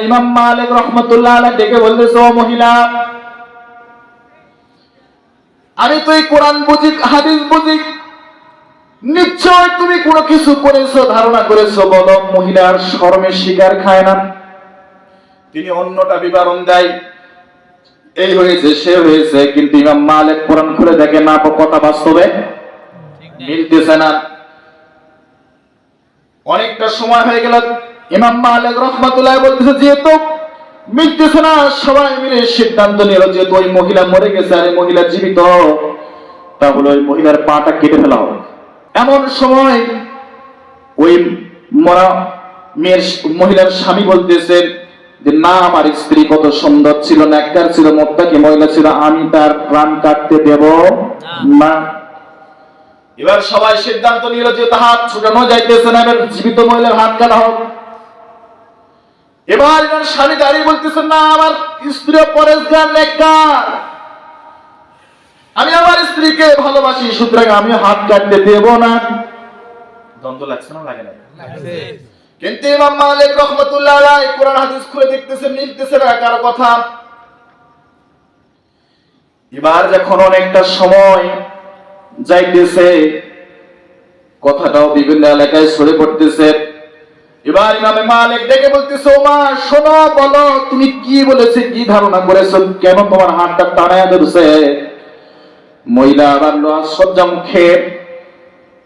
ইমাম মালিক রহমতুল্লাহ আলাইহি ডেকে বলতেছে ও মহিলা আমি তো এই কোরআন বুঝি হাদিস বুঝি নিশ্চয় তুমি কোনো কিছু করেছ ধারণা করেছ বলো মহিলার শরমের শিকার খায় না। তিনি অন্যটা বিবরণ দেয় এই হয়েছে সে হয়েছে। কিন্তু ইমাম মালিক কোরআন খুলে দেখে না কথা বাস্তবে মিলতেছে না। অনেকটা সময় হয়ে গেল ইমাম মালিক রহমাতুল্লাহ বলতেছে, যেহেতু মিলতেছে না সবাই মিলে সিদ্ধান্ত নিল যেহেতু ওই মহিলা মরে গেছে আর মহিলা জীবিত, তাহলে ওই মহিলার পাটা কেটে ফেলা হবে। এমন সময় ওই মরা মেয়ের মহিলার স্বামী বলতেছে যে, না, আমার স্ত্রী কত সুন্দর ছিল, নেককার ছিল, মোত্তাকি মহিলা ছিল, আমি তার প্রাণ কাটতে দেব না। এবার সবাই সিদ্ধান্ত নিল যে হাত ছুটানো যাইতেছে না, এবার জীবিত মহিলার হাত কাটা হোক। এবার এনার স্বামী দাঁড়িয়ে বলতেছেন না আমার স্ত্রী পরেশগার নেককার। আমি আমার স্ত্রীকে ভালোবাসি সুতরাং আমি হাত কাটতে দেব না। দ্বন্দ্ব লাগছে না লাগে না? কিন্তু ইমাম মালিক রহমতুল্লাহ আলাইহি কোরআন হাদিস খুলে দেখতেছে মিলতেছে না কারও কথা। এবার যখন অনেকটা সময় যাইতেছে কথাটাও বিভিন্ন এলাকায় সরে পড়তেছে। এবার ইমামে মালিক ডেকে বলতেছে ও মা শোনো বলো তুমি কি বলেছে কি ধারণা করেছ? কেন তোমার হাতটা টানায় ধরছে? মহিলা আবার লোহা সজ্জাম খেয়ে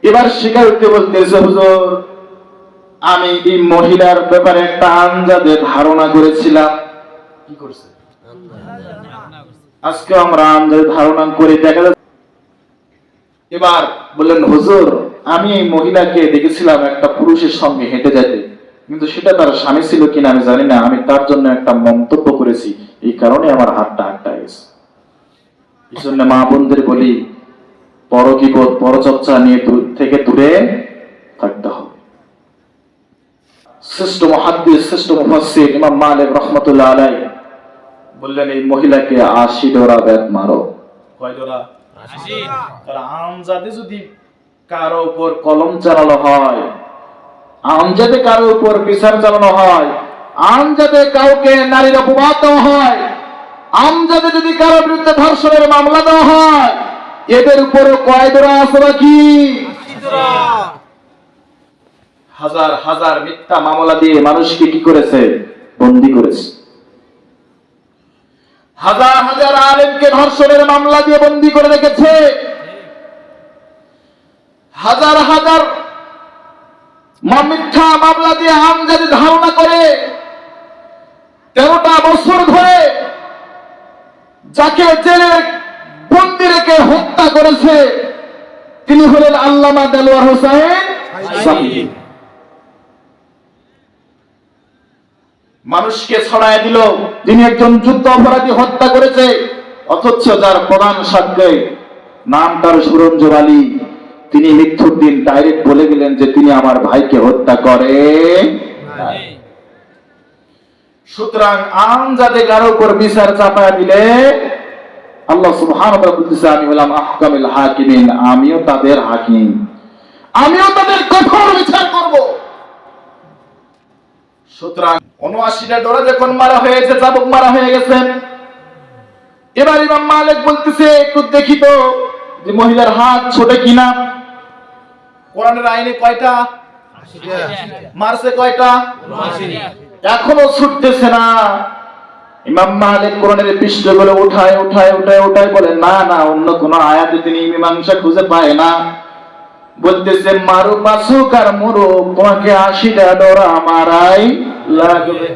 এবার স্বীকার করতে বলতেছে হুজুর আমি এই মহিলার ব্যাপারে একটা আঞ্জাদে ধারণা করেছিলাম। কি করছে? আজকে আমরা আঞ্জাদে ধারণা করে দেখা যাচ্ছে। এবার বললেন হুজুর আমি এই মহিলাকে দেখেছিলাম একটা পুরুষের সঙ্গে হেঁটে যেতে। কিন্তু সেটা তার স্বামী ছিল কিনা আমি জানি না আমি তার জন্য একটা মন্তব্য করেছি। এই কারণে আমার হাতটা আটটা গেছে। এই জন্য মা বোনদের বলি পরকিবোধ পরচর্চা নিয়ে থেকে দূরে থাকতে হবে। শ্রেষ্ঠ মহাদ্দিস শ্রেষ্ঠ মুফাসসির ইমাম মালিক রহমতুল্লাহ আলাই বললেন এই মহিলাকে আশি ডোরা ব্যাত মারো। কয় ডোরা? আমজাদে যদি কারও উপর কলম চালানো হয় আমজাদে কারও উপর বিচার চালানো হয় আমজাদে কাউকে নারীর অপবাদ দেওয়া হয় আমজাদে যদি কারও বিরুদ্ধে ধর্ষণের মামলা দেওয়া হয়, এদের উপর কয় দোরা আছে নাকি? হাজার হাজার মিথ্যা মামলা দিয়ে মানুষকে কি করেছে? বন্দি করেছে। হাজার হাজার আলেমকে ধর্ষণের মামলা দিয়ে বন্দি করে রেখেছে। হাজার হাজার মিথ্যা মামলা দিয়ে আমজাদি ধারণা করে, তেরোটা বছর ধরে যাকে জেলে বন্দি রেখে হত্যা করেছে, তিনি হলেন আল্লামা দেলোয়ার হোসেন মানুষকে ছড়ায় দিল, তিনি একজন যুদ্ধ অপরাধী হত্যা করেছে, অথচ যার প্রধান সাক্ষী নাম তার সুরঞ্জন আলী। তিনি মৃত্যুর দিন ডাইরেক্ট বলে গেলেন যে তিনি আমার ভাইকে হত্যা করে। সুতরাং আম যাতে কারও উপর বিচার চাপায় দিলে? আল্লাহ আমি হলাম আহকামিল হাকিমিন, আমিও তাদের হাকিম। আমিও তাদের কঠোর বিচার করব। সুতরাং উনআশিটা ডোরা যখন মারা হয়েছে, চাবুক মারা হয়ে গেছে এবার ইমাম মালিক বলতেছে, একটু দেখি তো। যে মহিলার হাত ছোটে কিনা? কোরআনের আইনে কয়টা? মারছে কয়টা? এখনও ছুটতেছে না। ইমাম মালিক কোরআনের পৃষ্ঠগুলো উঠায় উঠায় উঠায় উঠায় বলে না না অন্য কোন আয়াতে তিনি মীমাংসা খুঁজে পায় না। বলতেছে মারু মাসুক আর মরু তোমাকে আশিটা ডোরা মারাই লাগবে।